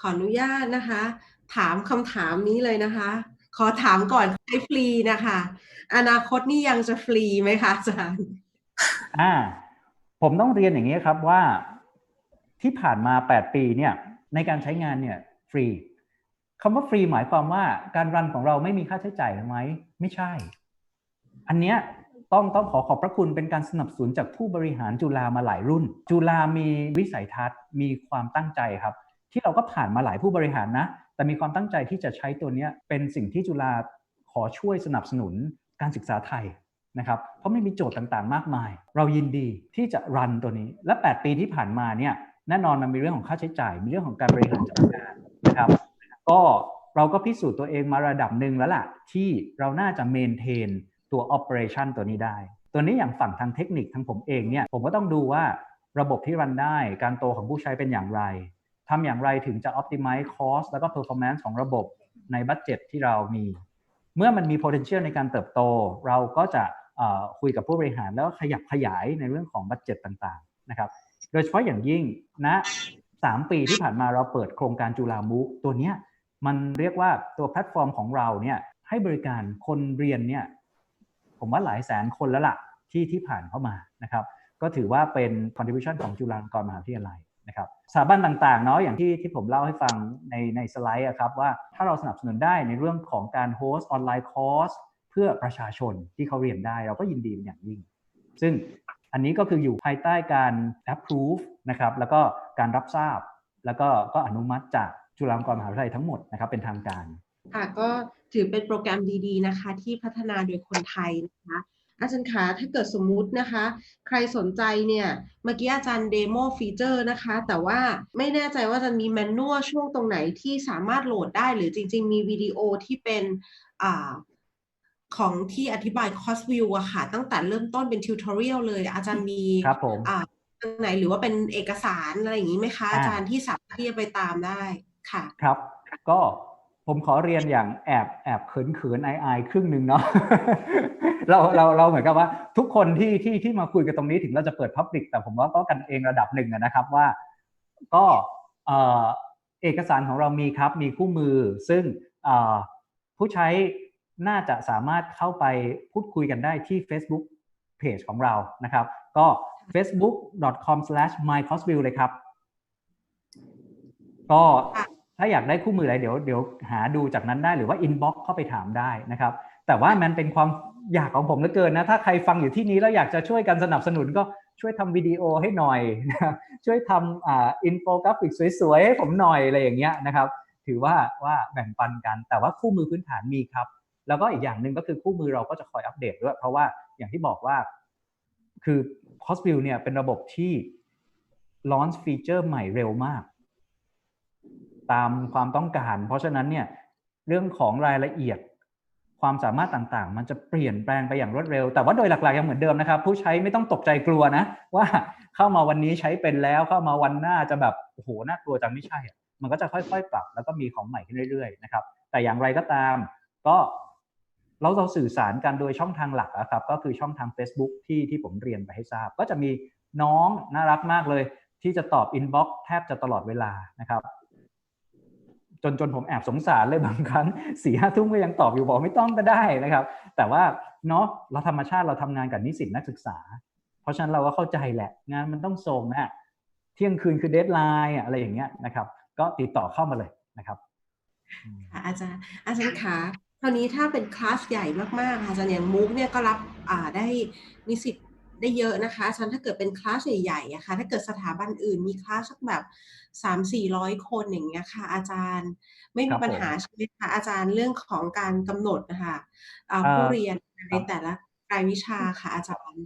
ขออนุญาตนะคะ ถามคำถามนี้เลยนะคะ ขอถามก่อนใช้ฟรีนะคะ อนาคตนี่ยังจะฟรีไหมคะอาจารย์อ่า ผมต้องเรียนอย่างนี้ครับว่าที่ผ่านมา 8 ปีเนี่ย ในการใช้งานเนี่ยฟรีคำว่าฟรีหมายความว่าการรันของเราไม่มีค่าใช้จ่ายไหมไม่ใช่ อันเนี้ยต้องต้องขอขอบพระคุณเป็นการสนับสนุนจากผู้บริหารจุฬามาหลายรุ่น จุฬามีวิสัยทัศน์มีความตั้งใจครับ ที่เราก็ผ่านมาหลายผู้บริหารนะ แต่มีความตั้งใจที่จะใช้ตัวนี้เป็นสิ่งที่จุฬาขอช่วยสนับสนุนการศึกษาไทยนะครับ เพราะไม่มีโจทย์ต่างๆ มากมาย เรายินดีที่จะรันตัวนี้ และ 8 ปีที่ผ่านมาเนี่ยแน่นอนมันมีเรื่องของค่าใช้จ่าย มีเรื่องของการบริหารจัดการนะครับ ก็เราก็พิสูจน์ตัวเองมาระดับหนึ่งแล้วล่ะ ที่เราน่าจะเมนเทนตัว operation ตัวนี้ได้ ตัวนี้อย่างฝั่งทางเทคนิคทางผมเองเนี่ยผมก็ต้องดูว่าระบบที่รันได้ การโตของผู้ใช้เป็นอย่างไร ทำอย่างไรถึงจะ optimize cost แล้วก็ performance ของระบบในบัตเจ็ตที่เรามี เมื่อมันมี potential ในการเติบโต เราก็จะคุยกับผู้บริหารแล้วขยับขยายในเรื่องของบัตเจ็ตต่างๆนะครับ โดยเฉพาะอย่างยิ่งณสามปีที่ผ่านมาเราเปิดโครงการจุฬามุกตัวเนี้ยมันเรียกว่าตัวแพลตฟอร์มของเราเนี่ยให้บริการคนเรียนเนี่ยผมว่าหลายแสนคนแล้วล่ะที่ที่ผ่านเข้ามานะครับ ก็ถือว่าเป็น contribution ของจุฬาลงกรณ์มหาวิทยาลัย นะครับสถาบันต่างๆเนาะอย่างที่ที่ผมเล่าให้ฟังในในสไลด์อะครับว่าถ้าเราสนับสนุนได้ในเรื่องของการโฮสต์ออนไลน์คอร์สเพื่อประชาชนที่เขาเรียนได้เราก็ยินดีเป็นอย่างยิ่ง ซึ่งอันนี้ก็คืออยู่ภายใต้การ approve นะครับแล้วก็การรับทราบ แล้วก็ก็อนุมัติจากจุฬาลงกรณ์มหาวิทยาลัยทั้งหมดนะครับเป็นทางการค่ะก็ถือเป็นโปรแกรมดีๆนะคะ ที่พัฒนาโดยคนไทยนะคะ อาจารย์คะถ้าเกิดสมมุตินะคะ ใครสนใจเนี่ยเมื่อกี้อาจารย์เดโมฟีเจอร์นะคะ แต่ว่าไม่แน่ใจว่าจะมีแมนนวลช่วงตรงไหนที่สามารถโหลดได้หรือจริง ๆ มีวิดีโอที่เป็นอ่าของที่อธิบาย cost view อะค่ะ ตั้งแต่เริ่มต้นเป็น tutorial เลย อาจารย์มีครับผมอ่าตรงไหนหรือว่าเป็นเอกสารอะไรอย่างนี้ไหมคะอ่าอาจารย์ที่สามารถที่จะไปตามได้ค่ะ ครับ ก็ ผมขอเรียนอย่างแอบแอบเขินเขินๆอายอายๆครึ่งหนึ่งเนาะเราเราเราเหมือนกับว่า ทุกคนที่ที่ที่มาคุยกันตรงนี้ถึงเราจะเปิดพับ l ิ c แต่ผมว่าก็กันเองระดับหนึ่งนะครับว่า ก็เอกสารของเรามีครับมีคู่มือ ซึ่งผู้ใช้น่าจะสามารถเข้าไปพูดคุยกันได้ที่ Facebook Page ของเรานะครับ ก็ facebook.com/mycosview เลยครับ ก็ ถ้าอยากได้คู่มืออะไรเดี๋ยวเดี๋ยวหาดูจากนั้นได้หรือว่า inbox เข้าไปถามได้นะครับ แต่ว่ามันเป็นความอยากของผมเหลือเกินนะถ้าใครฟังอยู่ที่นี้แล้วอยากจะช่วยกันสนับสนุนก็ช่วยทำวิดีโอให้หน่อยนะช่วยทำอ่าอินโฟกราฟิกสวยๆให้ผมหน่อยอะไรอย่างเงี้ยนะครับ ถือว่าว่าแบ่งปันกัน แต่ว่าคู่มือพื้นฐานมีครับ แล้วก็อีกอย่างหนึ่งก็คือคู่มือเราก็จะคอยอัปเดตด้วย เพราะว่าอย่างที่บอกว่า คือ c o s v i e w เนี่ยเป็นระบบที่ launch ฟีเจอร์ใหม่เร็วมาก ตามความต้องการ เพราะฉะนั้นเนี่ยเรื่องของรายละเอียดความสามารถต่างๆ มันจะเปลี่ยนแปลงไปอย่างรวดเร็ว แต่ว่าโดยหลักๆยังเหมือนเดิมนะครับ ผู้ใช้ไม่ต้องตกใจกลัวนะ ว่าเข้ามาวันนี้ใช้เป็นแล้วเข้ามาวันหน้าจะแบบโอ้โหน่ากลัวจังไม่ใช่ มันก็จะค่อยๆ ปรับ แล้วก็มีของใหม่ขึ้นเรื่อยๆนะครับแต่อย่างไรก็ตาม ก็เราเราสื่อสารกันโดยช่องทางหลักอะครับ ก็คือช่องทาง Facebook ที่ที่ผมเรียนไปให้ทราบ ก็จะมีน้องน่ารักมากเลย ที่จะตอบอินบ็อกซ์แทบจะตลอดเวลานะครับ จนจนผมแอบสงสารเลยบางครั้งสี่ห้าทุ่มก็ยังตอบอยู่บอกไม่ต้องก็ได้นะครับ แต่ว่าเนาะเราธรรมชาติเราทำงานกับนิสิตนักศึกษา เพราะฉะนั้นเราก็เข้าใจแหละ งานมันต้องส่งอะเที่ยงคืนคือเดทไลน์อะไรอย่างเงี้ยนะครับ ก็ติดต่อเข้ามาเลยนะครับอาจารย์อาจารย์คะคราวนี้ถ้าเป็นคลาสใหญ่มากๆอาจารย์อย่างมุกเนี่ยก็รับได้นิสิต ได้เยอะนะคะอาจารย์ถ้าเกิดเป็นคลาสใหญ่ๆอะค่ะถ้าเกิดสถาบันอื่นมีคลาสสักแบบสามสี่ร้อยคนอย่างเงี้ยค่ะ อาจารย์ไม่ครัมีบปัญหาใช่ไหมคะอาจารย์เรื่องของการกำหนดนะคะอ่าเอ่อผู้เรียนในครับแต่ละรายวิชาค่ะ อาจารย์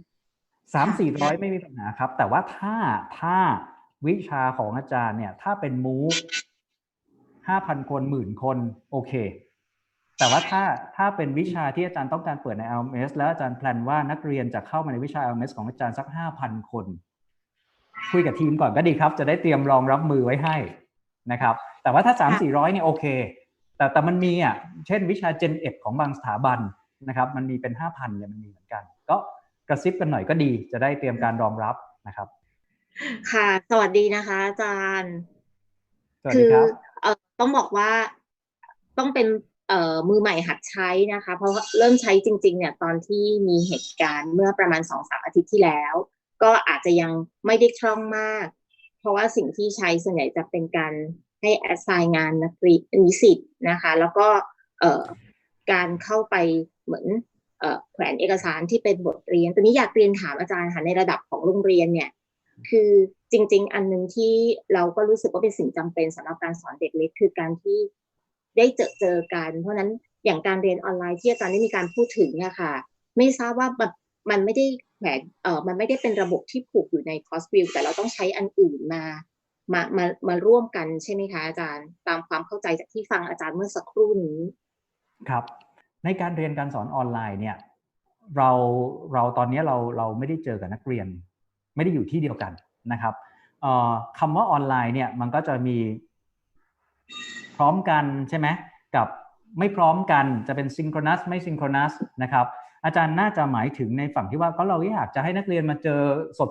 สามค่ะสี่ร้อยไม่มีปัญหาครับ แต่ว่าถ้าถ้าวิชาของอาจารย์เนี่ย ถ้าเป็นมูฟห้าพันคนหมื่นคน โอเค แต่ว่าถ้าถ้าเป็นวิชาที่อาจารย์ต้องการเปิดใน LMS แล้วอาจารย์แพลนว่านักเรียนจะเข้ามาในวิชา LMS ของอาจารย์สักห้าพันคน คุยกับทีมก่อนก็ดีครับ จะได้เตรียมรองรับมือไว้ให้นะครับ แต่ว่าถ้าสามสี่ร้อยเนี่ยโอเค แต่แต่มันมีอะเช่นวิชา Gen 1ของบางสถาบันนะครับ มันมีเป็นห้าพันเนี่ยมันมีเหมือนกัน ก็กระซิบกันหน่อยก็ดี จะได้เตรียมการรองรับนะครับ ค่ะ สวัสดีนะคะ อาจารย์สวัสคืดีอครับเอต้องบอกว่าต้องเป็นเอ่อ มือใหม่หัดใช้นะคะ เพราะเริ่มใช้จริง ๆ เนี่ยตอนที่มีเหตุการณ์เมื่อประมาณสองสามอาทิตย์ที่แล้ว ก็อาจจะยังไม่ได้คล่องมาก เพราะว่าสิ่งที่ใช้ส่วนใหญ่จะเป็นการให้แอสไซน์งานนักเรียนนิสิตนะคะ แล้วก็เอ่อการเข้าไปเหมือนเอแขวนเอกสารที่เป็นบทเรียนตอนนี้อยากเรียนถามอาจารย์ค่ะในระดับของโรงเรียนเนี่ย คือจริง ๆ อันหนึ่งที่เราก็รู้สึกว่าเป็นสิ่งจำเป็นสำหรับการสอนเด็กเล็กคือการที่ ได้เจอเจอกัน เพราะนั้นอย่างการเรียนออนไลน์ที่อาจารย์ได้มีการพูดถึงเนี่ยค่ะ ไม่ทราบว่ามันมันไม่ได้แขวนเออมันไม่ได้เป็นระบบที่ผูกอยู่ในคอสวิวแต่เราต้องใช้อันอื่นมามามามาร่วมกันใช่ไหมคะอาจารย์ ตามความเข้าใจจากที่ฟังอาจารย์เมื่อสักครู่นี้ครับ ในการเรียนการสอนออนไลน์เนี่ย เราเราตอนนี้เราเราไม่ได้เจอกับนักเรียน ไม่ได้อยู่ที่เดียวกันนะครับคำว่าออนไลน์เนี่ยมันก็จะมี พร้อมกันใช่ไหมกับไม่พร้อมกันจะเป็นซิงโครนัสไม่ซิงโครนัสนะครับอาจารย์น่าจะหมายถึงในฝั่งที่ว่าก็เราอยากจะให้นักเรียนมาเจอ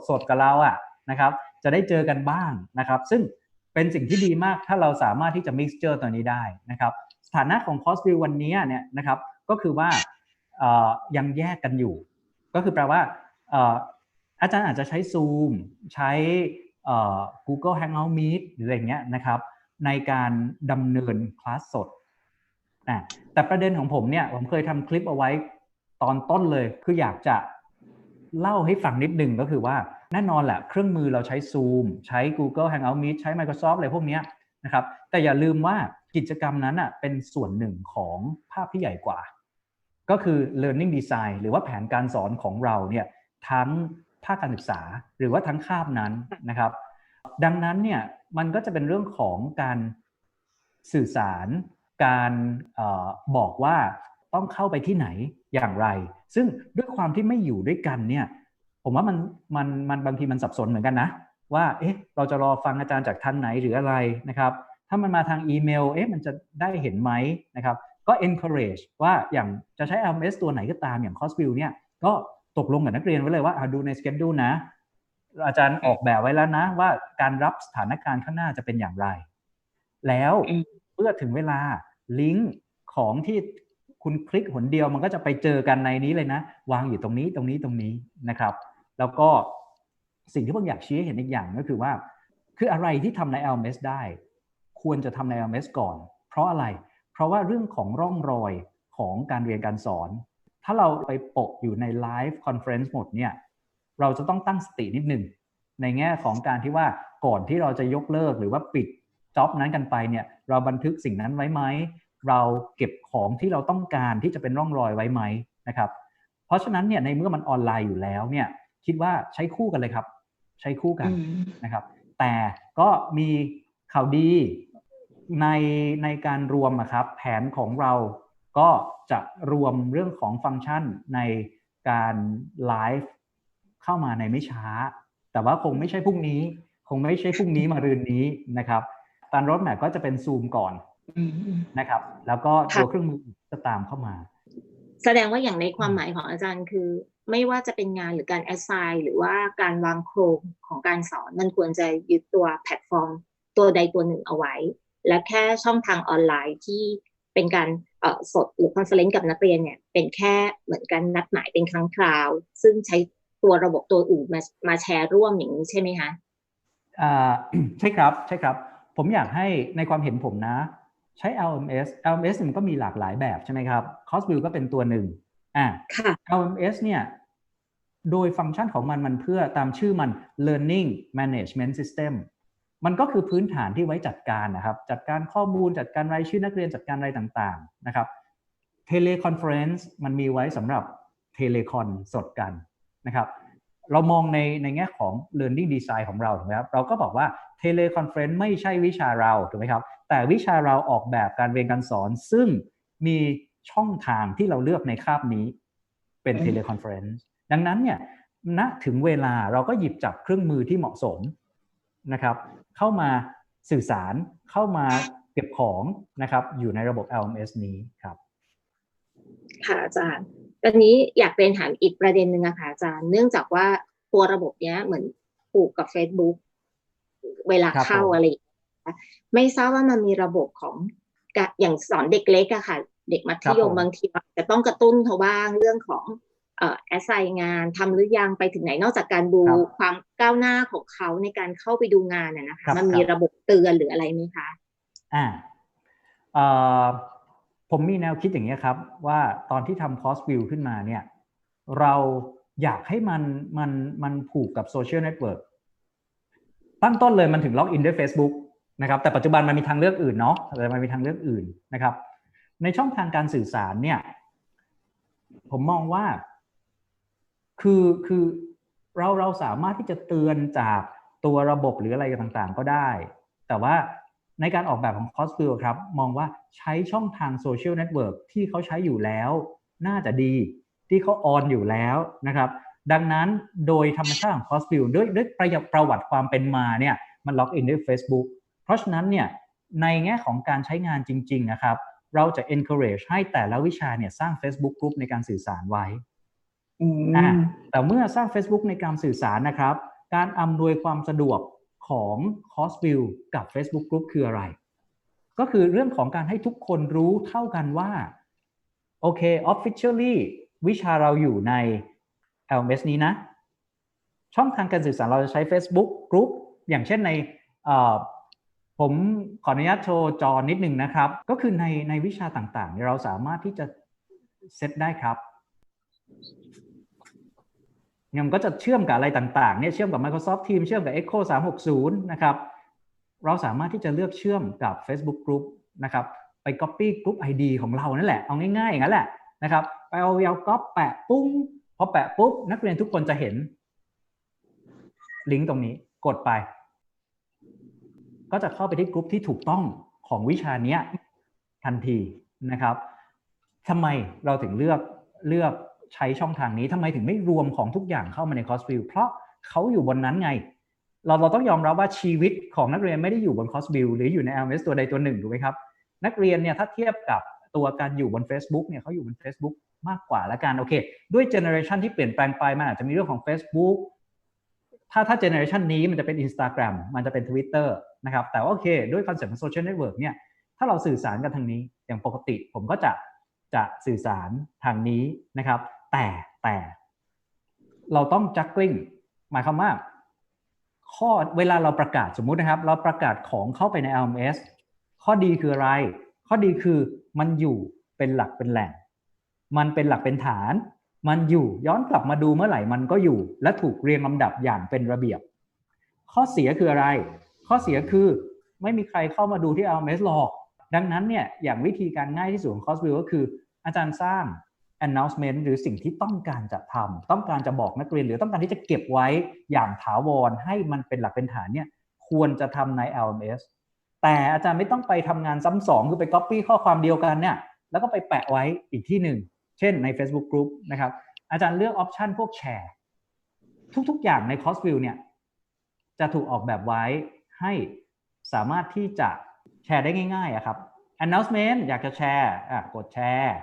สดๆกับเราอะนะครับ จะได้เจอกันบ้างนะครับ ซึ่งเป็นสิ่งที่ดีมากถ้าเราสามารถที่จะ mixture ตัวนี้ได้นะครับสถานะของ cost view วันนี้เนี่ยนะครับก็คือว่ายังแยกกันอยู่ ก็คือแปลว่าอาจารย์อาจจะใช้ Zoom ใช้ Google Hangout Meet หรืออะไรเงี้ยนะครับ ในการดำเนินคลาสสดนะแต่ประเด็นของผมเนี่ย ผมเคยทำคลิปเอาไว้ตอนต้นเลย คืออยากจะเล่าให้ฟังนิดนึงก็คือว่าแน่นอนแหละเครื่องมือเราใช้ Zoom ใช้ Google Hangout Meet ใช้ Microsoft อะไรพวกเนี้ยนะครับ แต่อย่าลืมว่ากิจกรรมนั้นอะเป็นส่วนหนึ่งของภาพที่ใหญ่กว่า ก็คือ learning design หรือว่าแผนการสอนของเราเนี่ยทั้งภาคการศึกษาหรือว่าทั้งคาบนั้นนะครับ ดังนั้นเนี่ยมันก็จะเป็นเรื่องของการสื่อสาร การออบอกว่าต้องเข้าไปที่ไหนอย่างไร ซึ่งด้วยความที่ไม่อยู่ด้วยกันเนี่ย ผมว่ามันมันมันบางทีมันสับสนเหมือนกันนะ ว่าเอ๊ะเราจะรอฟังอาจารย์จากท่านไหนหรืออะไรนะครับ ถ้ามันมาทางอีเมลเอ๊ะมันจะได้เห็นไหมนะครับ ก็ encourage ว่าอย่างจะใช้ LMS ตัวไหนก็ตามอย่าง Costview เนี่ยก็ตกลงกับนักเรียนไว้เลยว่าดูใน schedule นะ อาจารย์ออกแบบไว้แล้วนะ ว่าการรับสถานการณ์ข้างหน้าจะเป็นอย่างไร แล้วเมื่อถึงเวลาลิงก์ของที่คุณคลิกหนเดียวมันก็จะไปเจอกันในนี้เลยนะ วางอยู่ตรงนี้ตรงนี้ตรงนี้นะครับ แล้วก็สิ่งที่ผมอยากชี้ให้เห็นอีกอย่างก็คือว่า คืออะไรที่ทำใน LMS ได้ ควรจะทำใน LMS ก่อน เพราะอะไร เพราะว่าเรื่องของร่องรอยของการเรียนการสอน ถ้าเราไปโปะอยู่ในไลฟ์คอนเฟรนซ์หมดเนี่ย เราจะต้องตั้งสตินิดหนึ่งในแง่ของการที่ว่าก่อนที่เราจะยกเลิกหรือว่าปิดจ็อบนั้นกันไปเนี่ยเราบันทึกสิ่งนั้นไว้ไหมเราเก็บของที่เราต้องการที่จะเป็นร่องรอยไว้ไหมนะครับเพราะฉะนั้นเนี่ยในเมื่อมันออนไลน์อยู่แล้วเนี่ยคิดว่าใช้คู่กันเลยครับ ใช้คู่กันนะครับ แต่ก็มีข่าวดีในในการรวมครับแผนของเราก็จะรวมเรื่องของฟังก์ชันในการไลฟ์ เข้ามาในไม่ช้า แต่ว่าคงไม่ใช่พรุ่งนี้ คงไม่ใช่พรุ่งนี้มารืนนี้นะครับตามรถแมพก็จะเป็นซูมก่อนนะครับ แล้วก็ตัวเครื่องมือจะตามเข้ามา แสดงว่าอย่างในความหมายของอาจารย์คือ ไม่ว่าจะเป็นงานหรือการแอสไซน์หรือว่าการวางโครงของการสอนมันควรจะยึดตัวแพลตฟอร์ม ตัวใดตัวหนึ่งเอาไว้ และแค่ช่องทางออนไลน์ที่เป็นการสดหรือคอนเฟอเรนซ์กับนักเรียนเนี่ยเป็นแค่เหมือนกันนัดหมายเป็นครั้งคราว ซึ่งใช้ ตัวระบบตัวอื่นมามาแชร์ร่วมอย่างนี้ใช่ไหมคะอ่าใช่ครับใช่ครับ ผมอยากให้ในความเห็นผมนะ ใช้ LMS LMS มันก็มีหลากหลายแบบใช่ไหมครับ Costview ก็เป็นตัวหนึ่งอ่า LMS เนี่ยโดยฟังก์ชันของมันมันเพื่อตามชื่อมัน Learning Management System มันก็คือพื้นฐานที่ไว้จัดการนะครับ จัดการข้อมูลจัดการรายชื่อนักเรียนจัดการอะไรต่างๆนะครับเทเลคอนเฟอเรนซ์มันมีไว้สำหรับเทเลคอนสดกัน นะครับ เรามองในในแง่ของ learning design ของเราถูกไหมครับเราก็บอกว่าเทเลคอนเฟอเรนซ์ไม่ใช่วิชาเราถูกไหมครับ แต่วิชาเราออกแบบการเรียนการสอน ซึ่งมีช่องทางที่เราเลือกในคาบนี้เป็นเทเลคอนเฟอเรนซ์ดังนั้นเนี่ยณถึงเวลาเราก็หยิบจับเครื่องมือที่เหมาะสมนะครับ เข้ามาสื่อสารเข้ามาเก็บของนะครับ อยู่ในระบบ LMS นี้ครับ ค่ะอาจารย์ต อนนี้อยากเรียนถามอีกประเด็นหนึ่งอะค่ะอาจารย์ เนื่องจากว่าตัวระบบเนี้ยเหมือนผูกกับ Facebook เวลาเข้าอะไรไม่ทราบว่ามันมีระบบของกะอย่างสอนเด็กเล็กอะค่ะ เด็กมัธยมบางทีจะต้องกระตุ้นเขาบ้างเรื่องของเอ่อแอสไซงานทำหรือยังไปถึงไหนนอกจากการดูความก้าวหน้าของเขาในการเข้าไปดูงานน่ะนะคะมันมีระบบเตือนหรืออะไรไหมคะ อ่าเอ่อ ผมมีแนวคิดอย่างนี้ครับ ว่าตอนที่ทำคอสวิวขึ้นมาเนี่ยเราอยากให้มันมันมันผูกกับโซเชียลเน็ตเวิร์กตั้งต้นเลยมันถึงล็อกอินด้วย Facebook นะครับแต่ปัจจุบันมันมีทางเลือกอื่นเนาะแต่มันมีทางเลือกอื่นนะครับ ในช่องทางการสื่อสารเนี่ยผมมองว่า คือคือเราเราสามารถที่จะเตือนจากตัวระบบหรืออะไรต่างๆ ก็ได้ แต่ว่า ในการออกแบบของ c o s f i e l ครับมองว่าใช้ช่องทางโซเชียลเน็ตเวิร์กที่เขาใช้อยู่แล้ว น่าจะดีที่เขาออนอยู่แล้วนะครับดังนั้นโดยธรรมชาติของ c o s f i e l ด้วยด้วยประวัติความเป็นมาเนี่ยมันล็อกอินด้วย Facebook เพราะฉะนั้นเนี่ยในแง่ของการใช้งานจริงๆนะครับเราจะ encourage ให้แต่ละวิชาเนี่ยสร้าง Facebook Group ในการสื่อสารไว้อ่าแต่เมื่อสร้าง Facebook ในการสื่อสารนะครับ การอำนวยความสะดวก ของ c o s v i e w กับ Facebook Group คืออะไร ก็คือเรื่องของการให้ทุกคนรู้เท่ากันว่า โอเค officially วิชาเราอยู่ใน LMS นี้นะ ช่องทางการสื่อสารเราจะใช้ Facebook Group อย่างเช่นในผมขออนุญาตโชว์จอนิดหนึ่งนะครับ ก็คือในในวิชาต่างๆ เราสามารถที่จะเซตได้ครับ มันก็จะเชื่อมกับอะไรต่างๆเนี่ยเชื่อมกับ Microsoft Teams เชื่อมกับ Echo 360 นะครับ เราสามารถที่จะเลือกเชื่อมกับ Facebook Group นะครับ ไป Copy Group ID ของเรานั่นแหละ เอาง่ายๆอย่างนั้นแหละนะครับ ไปเอายาวก๊อปแปะปุ้งพอแปะปุ๊บ นักเรียนทุกคนจะเห็น ลิงก์ตรงนี้กดไป ก็จะเข้าไปที่กลุ่มที่ถูกต้องของวิชานี้ทันทีนะครับทำไมเราถึงเลือกเลือก ใช้ช่องทางนี้ทำไมถึงไม่รวมของทุกอย่างเข้ามาใน Crossview เพราะเขาอยู่บนนั้นไง เราเราต้องยอมรับว่าชีวิตของนักเรียนไม่ได้อยู่บน Crossview หรืออยู่ใน LMS ตัวใดตัวหนึ่งถูกไหมครับ นักเรียนเนี่ยถ้าเทียบกับตัวการอยู่บน Facebook เนี่ยเขาอยู่บน Facebook มากกว่าละกันโอเค ด้วยเจเนอเรชันที่เปลี่ยนแปลงไปมันอาจจะมีเรื่องของ Facebook ถ้าถ้าเจเนอเรชันนี้มันจะเป็น Instagram มันจะเป็น Twitter นะครับ แต่ว่าโอเค ด้วยคอนเซ็ปต์ของโซเชียลเน็ตเวิร์กเนี่ย ถ้าเราสื่อสารกันทางนี้อย่างปกติ ผมก็จะจะสื่อสารทางนี้นะครับ แต่แต่ เราต้องจักกลิ้งหมายความว่า ข้อเวลาเราประกาศสมมุตินะครับ เราประกาศของเข้าไปใน LMS ข้อดีคืออะไร ข้อดีคือมันอยู่เป็นหลักเป็นแหล่ง มันเป็นหลักเป็นฐาน มันอยู่ย้อนกลับมาดูเมื่อไหร่มันก็อยู่ และถูกเรียงลำดับอย่างเป็นระเบียบ ข้อเสียคืออะไร ข้อเสียคือไม่มีใครเข้ามาดูที่ LMS หรอก ดังนั้นเนี่ยอย่างวิธีการง่ายที่สุดของ Crossview ก็คือ อาจารย์สร้าง announcement หรือสิ่งที่ต้องการจะทำต้องการจะบอกนักเรียน หรือต้องการที่จะเก็บไว้อย่างถาวรให้มันเป็นหลักเป็นฐานเนี่ยควรจะทำใน LMS แต่อาจารย์ไม่ต้องไปทำงานซ้ำสองคือไป copy ข้อความเดียวกันเนี่ยแล้วก็ไปแปะไว้อีกที่หนึ่ง เช่นใน Facebook Group นะครับ อาจารย์เลือกออปชันพวกแชร์ทุกๆ อย่างใน Crossview เนี่ยจะถูกออกแบบไว้ให้สามารถที่จะแชร์ได้ง่ายๆครับ announcement อยากจะแชร์อะกดแชร์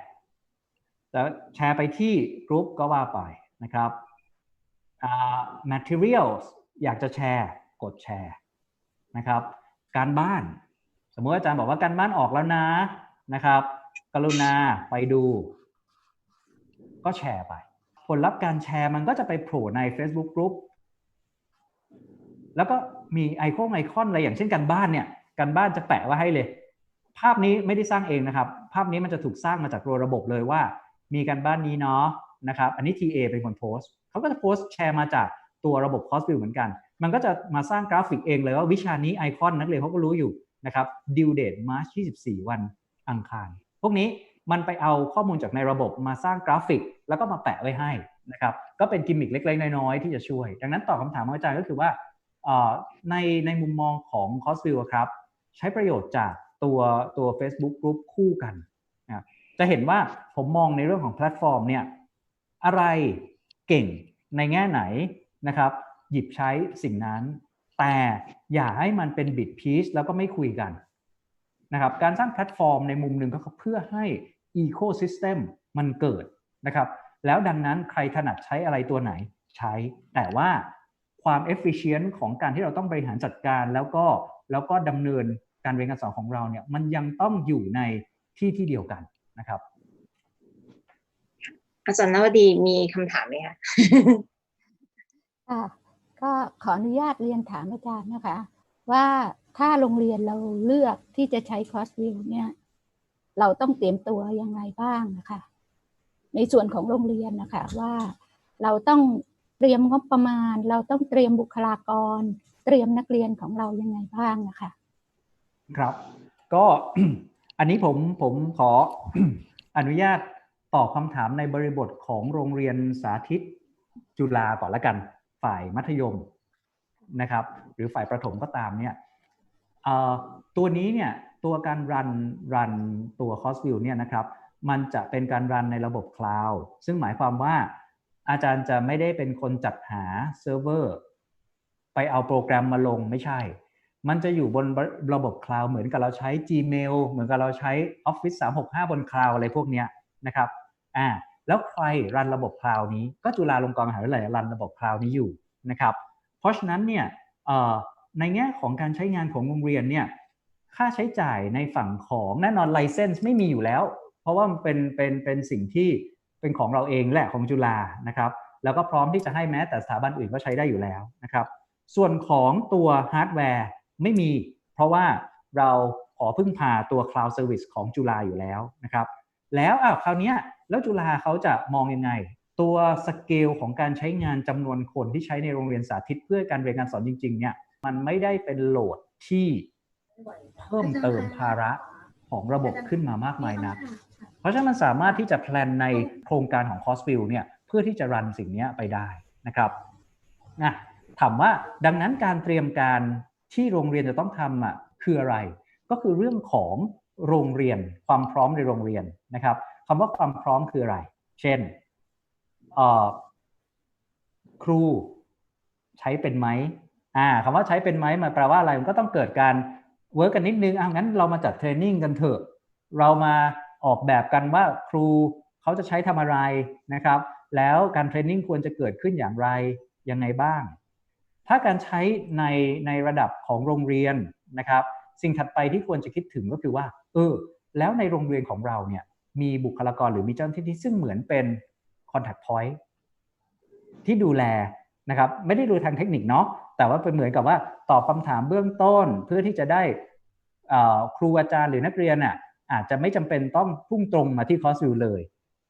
แล้วแชร์ไปที่กรุ๊ปก็ว่าไปนะครับ materials อยากจะแชร์กดแชร์นะครับ การบ้าน สมมติอาจารย์บอกว่าการบ้านออกแล้วนะนะครับ กรุณาไปดู ก็แชร์ไป ผลลัพธ์การแชร์มันก็จะไปโผล่ใน Facebook Group แล้วก็มีไอคอนไอคอนอะไรอย่างเช่นการบ้านเนี่ยการบ้านจะแปะไว้ให้เลย ภาพนี้ไม่ได้สร้างเองนะครับ ภาพนี้มันจะถูกสร้างมาจากตัวระบบเลยว่า มีการบ้านนี้เนาะนะครับอันนี้ TA เป็นคนโพสต์เขาก็จะโพสต์แชร์มาจากตัวระบบ Crossview เหมือนกัน มันก็จะมาสร้างกราฟิกเองเลยว่าวิชานี้ไอคอนนักเรียนเขาก็รู้อยู่นะครับ due date March 24 วันอังคาร พวกนี้มันไปเอาข้อมูลจากในระบบมาสร้างกราฟิก แล้วก็มาแปะไว้ให้นะครับก็เป็นกิมมิคเล็กๆ น้อยๆ ที่จะช่วย ดังนั้นตอบคำถามของอาจารย์ก็คือว่าในในมุมมองของ c o s v i e w ครับ ใช้ประโยชน์จากตัวตัว Facebook Group คู่กัน จะเห็นว่าผมมองในเรื่องของแพลตฟอร์มเนี่ยอะไรเก่งในแง่ไหนนะครับ หยิบใช้สิ่งนั้น แต่อย่าให้มันเป็นบิดพีชแล้วก็ไม่คุยกันนะครับการสร้างแพลตฟอร์มในมุมหนึ่งก็เพื่อให้ Ecosystem มันเกิดนะครับแล้วดังนั้นใครถนัดใช้อะไรตัวไหนใช้ แต่ว่าความ efficient ของการที่เราต้องบริหารจัดการแล้วก็แล้วก็ดำเนินการเรียนการสอนของเราเนี่ยมันยังต้องอยู่ในที่ที่เดียวกัน นะครับ อาจารย์นวดีมีคำถามไหมคะค่ะก็ขออนุญาตเรียนถามอาจารย์นะคะ ว่าถ้าโรงเรียนเราเลือกที่จะใช้คอร์สวิวเนี่ย เราต้องเตรียมตัวยังไงบ้างนะคะ ในส่วนของโรงเรียนนะคะ ว่าเราต้องเตรียมงบประมาณ เราต้องเตรียมบุคลากร เตรียมนักเรียนของเรายังไงบ้างนะคะ ครับ ก็ อันนี้ผมผมขออนุญาตตอบคำถามในบริบทของโรงเรียนสาธิตจุฬาก่อนละกัน ฝ่ายมัธยมนะครับ หรือฝ่ายประถมก็ตามเนี่ยตัวนี้เนี่ยตัวการรันรันตัว Cost View เนี่ยนะครับ มันจะเป็นการรันในระบบคลาวด์ซึ่งหมายความว่าอาจารย์จะไม่ได้เป็นคนจัดหาเซิร์ฟเวอร์ไปเอาโปรแกรมมาลงไม่ใช่ มันจะอยู่บนระบบคลาวด์เหมือนกับเราใช้ Gmail เหมือนกับเราใช้ Office 365 บนคลาวด์อะไรพวกเนี้ยนะครับอ่าแล้วใครรันระบบคลาวด์นี้ ก็จุฬาลงกรณ์มหาวิทยาลัยรันระบบคลาวด์นี้อยู่นะครับ เพราะฉะนั้นเนี่ยเอ่อในแง่ของการใช้งานของโรงเรียนเนี่ยค่าใช้จ่ายในฝั่งของแน่นอนไลเซนส์ไม่มีอยู่แล้ว เพราะว่ามันเป็นเป็นเป็นสิ่งที่เป็นของเราเองแหละของจุฬานะครับ แล้วก็พร้อมที่จะให้แม้แต่สถาบันอื่นก็ใช้ได้อยู่แล้วนะครับ ส่วนของตัวฮาร์ดแวร์ ไม่มี เพราะว่าเราขอพึ่งพาตัว Cloud Service ของจุฬาอยู่แล้วนะครับ แล้วอ้าวคราวเนี้ยแล้วจุฬาเขาจะมองยังไง ตัวสเกลของการใช้งานจำนวนคนที่ใช้ในโรงเรียนสาธิตเพื่อการเรียนการสอนจริงๆเนี่ยมันไม่ได้เป็นโหลดที่เพิ่มเติมภาระของระบบขึ้นมามากมายนักเพราะฉะนั้นมันสามารถที่จะแพลนในโครงการของ Cost View เนี่ยเพื่อที่จะรันสิ่งนี้ไปได้นะครับนะถามว่าดังนั้นการเตรียมการ ที่โรงเรียนจะต้องทำอะคืออะไร ก็คือเรื่องของโรงเรียนความพร้อมในโรงเรียนนะครับคำว่าความพร้อมคืออะไร เช่นครูใช้เป็นไหมอ่าคำว่าใช้เป็นไหมมันแปลว่าอะไรมันก็ต้องเกิดการเวิร์กกันนิดนึงอะงั้นเรามาจัดเทรนนิ่งกันเถอะ เรามาออกแบบกันว่าครูเขาจะใช้ทำอะไรนะครับ แล้วการเทรนนิ่งควรจะเกิดขึ้นอย่างไรยังไงบ้าง ถ้าการใช้ในในระดับของโรงเรียนนะครับ สิ่งถัดไปที่ควรจะคิดถึงก็คือว่า เออ แล้วในโรงเรียนของเราเนี่ย มีบุคลากรหรือมีเจ้าหน้าที่ที่ซึ่งเหมือนเป็น contact point ที่ดูแลนะครับ ไม่ได้ดูทางเทคนิคเนาะแต่ว่าเป็นเหมือนกับว่าตอบคำถามเบื้องต้นเพื่อที่จะได้ครูอาจารย์หรือนักเรียนอะอาจจะไม่จำเป็นต้องพุ่งตรงมาที่คอร์สวิวเลย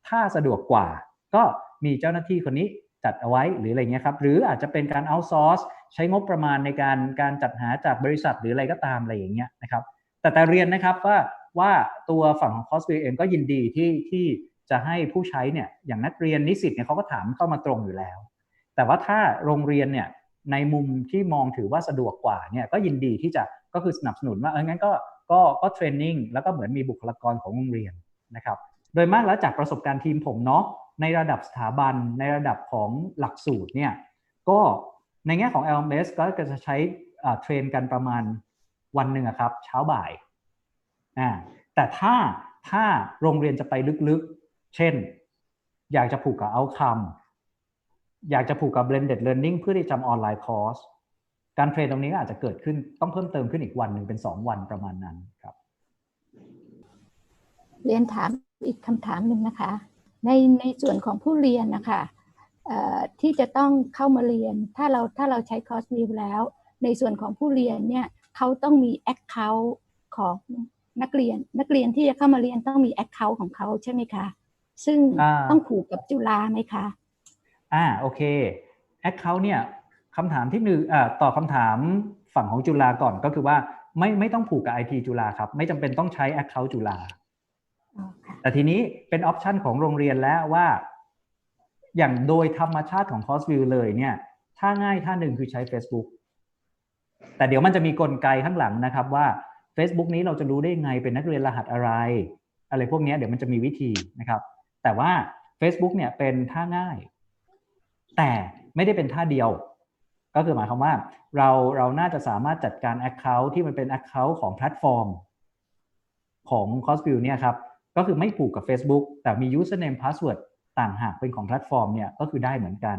ถ้าสะดวกกว่าก็มีเจ้าหน้าที่คนนี้ จัดเอาไว้หรืออะไรเงี้ยครับหรืออาจจะเป็นการเอาซอร์สใช้งบประมาณในการการจัดหาจากบริษัทหรืออะไรก็ตามอะไรอย่างเงี้ยนะครับแต่แต่เรียนนะครับว่าว่าตัวฝั่งของคอสวิวเองก็ยินดีที่ที่จะให้ผู้ใช้เนี่ยอย่างนักเรียนนิสิตเนี่ยเขาก็ถามเข้ามาตรงอยู่แล้ว แต่ว่าถ้าโรงเรียนเนี่ยในมุมที่มองถือว่าสะดวกกว่าเนี่ยก็ยินดีที่จะก็คือสนับสนุนว่าเอองั้นก็ก็ก็เทรนนิ่งแล้วก็เหมือนมีบุคลากรของโรงเรียนนะครับโดยมากแล้วจากประสบการณ์ทีมผมเนาะ ในระดับสถาบันในระดับของหลักสูตรเนี่ยก็ในแง่ของ LMS ก็จะใช้เทรนกันประมาณวันหนึ่งครับ เช้าบ่ายอ่าแต่ถ้าถ้าโรงเรียนจะไปลึกๆ เช่น อยากจะผูกกับ outcome อยากจะผูกกับ blended learning เพื่อที่จำออนไลน์คอร์สการเทรนตรงนี้ก็อาจจะเกิดขึ้นต้องเพิ่มเติมขึ้นอีกวันหนึ่งเป็น 2 วันประมาณนั้นครับ เรียนถามอีกคำถามหนึ่งนะคะ ในในส่วนของผู้เรียนนะคะที่จะต้องเข้ามาเรียน ถ้าเราถ้าเราใช้คอร์สวิวแล้ว ในส่วนของผู้เรียนเนี่ยเขาต้องมีแอคเคาท์ของนักเรียน นักเรียนที่จะเข้ามาเรียนต้องมีแอคเคาท์ของเขาใช่ไหมคะ ซึ่งต้องผูกกับจุฬาไหมคะอ่าโอเคแอคเคาท์เนี่ยคำถามที่หนึ่งอ่าตอบคำถามฝั่งของจุฬาก่อนก็คือว่าไม่ไม่ต้องผูกกับไอทีจุฬาครับ ไม่จำเป็นต้องใช้แอคเคาท์จุฬา แต่ทีนี้เป็นออปชันของโรงเรียนแล้วว่า อย่างโดยธรรมชาติของ Cost View เลยเนี่ยถ้าง่ายท่าหนึ่งคือใช้ Facebook แต่เดี๋ยวมันจะมีกลไกข้างหลังนะครับว่า Facebook นี้เราจะรู้ได้ไงเป็นนักเรียนรหัสอะไร อะไรพวกนี้เดี๋ยวมันจะมีวิธีนะครับ แต่ว่า Facebook เนี่ยเป็นท่าง่าย แต่ไม่ได้เป็นท่าเดียว ก็คือหมายความว่า เราเราน่าจะสามารถจัดการ Account ที่มันเป็น Account ของแพลตฟอร์ม ของ c o s v i e w เนี่ยครับ ก็คือไม่ผูกกับ Facebook แต่มี username password ต่างหากเป็นของแพลตฟอร์มเนี่ยก็คือได้เหมือนกัน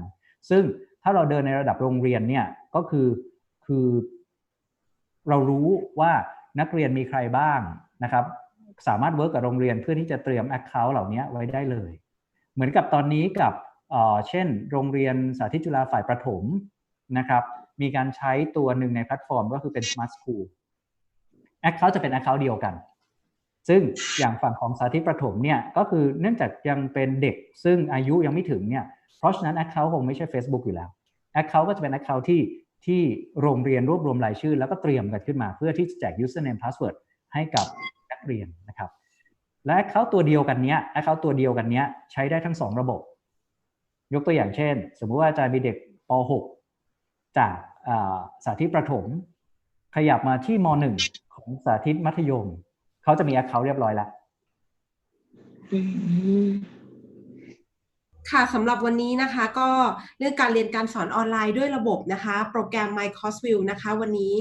ซึ่งถ้าเราเดินในระดับโรงเรียนเนี่ยก็คือคือ เรารู้ว่านักเรียนมีใครบ้างนะครับ สามารถเวิร์กกับโรงเรียนเพื่อที่จะเตรียม Account เหล่านี้ไว้ได้เลย เหมือนกับตอนนี้กับเอ่อเช่น โรงเรียนสาธิตจุฬาฝ่ายประถมนะครับ มีการใช้ตัวหนึ่งในแพลตฟอร์มก็คือเป็น Smart School Account จะเป็น Account เดียวกัน ซึ่งอย่างฝั่งของสาธิตประถมเนี่ยก็คือเนื่องจากยังเป็นเด็ก ซึ่งอายุยังไม่ถึงเนี่ยเพราะฉะนั้น Account คงไม่ใช่ Facebook อยู่แล้ว Account ก็จะเป็น Account ที่ที่โรงเรียนรวบรวมรายชื่อ แล้วก็เตรียมกันขึ้นมา เพื่อที่จะแจก username password ให้กับนักเรียนนะครับ และ Account ตัวเดียวกันเนี้ย Account ตัวเดียวกันเนี้ยใช้ได้ทั้งสองระบบ ยกตัวอย่างเช่น สมมุติว่าอาจารย์มีเด็กป .6 จากสาธิตประถม ขยับมาที่ม .1 ของสาธิตมัธยม เขาจะมีแอคเคาท์เรียบร้อยแล้วค่ะสำหรับวันนี้นะคะ ก็เรื่องการเรียนการสอนออนไลน์ด้วยระบบนะคะ โปรแกรม My c o s w i l l นะคะ วันนี้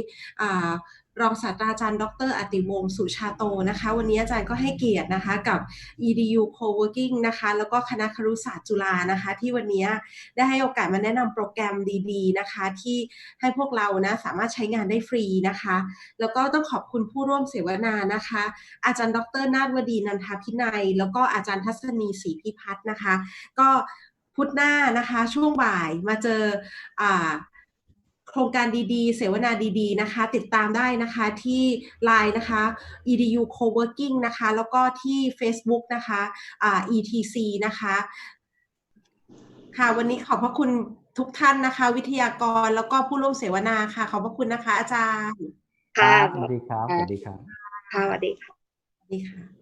รองศาสตราจารย์ ดรอติวงศ์สุชาโตนะคะ วันนี้อาจารย์ก็ให้เกียรตินะคะกับ EDU Co-working นะคะ แล้วก็คณะครุศาสตร์จุฬานะคะ ที่วันนี้ได้ให้โอกาสมาแนะนำโปรแกรมดีๆนะคะ ที่ให้พวกเรานะสามารถใช้งานได้ฟรีนะคะ แล้วก็ต้องขอบคุณผู้ร่วมเสวนานะคะ อาจารย์ ดรนาฏวดีนันทพินัย แล้วก็อาจารย์ทัศนีศรีพิพัฒน์นะคะ ก็พุธหน้านะคะ ช่วงบ่ายมาเจออ ครงการดีๆ เสวนาดีๆนะคะ ติดตามได้นะคะที่ Line นะคะ edu coworking นะคะ แล้วก็ที่ Facebook นะคะอ่า etc นะคะค่ะวันนี้ขอบพระคุณทุกท่านนะคะ วิทยากรแล้วก็ผู้ร่วมเสวนาค่ะ ขอบพระคุณนะคะ อาจารย์ ค่ะสวัสดีครับสวัสดีครับค่ะสวัสดีค่ะสวัสดีค่ะ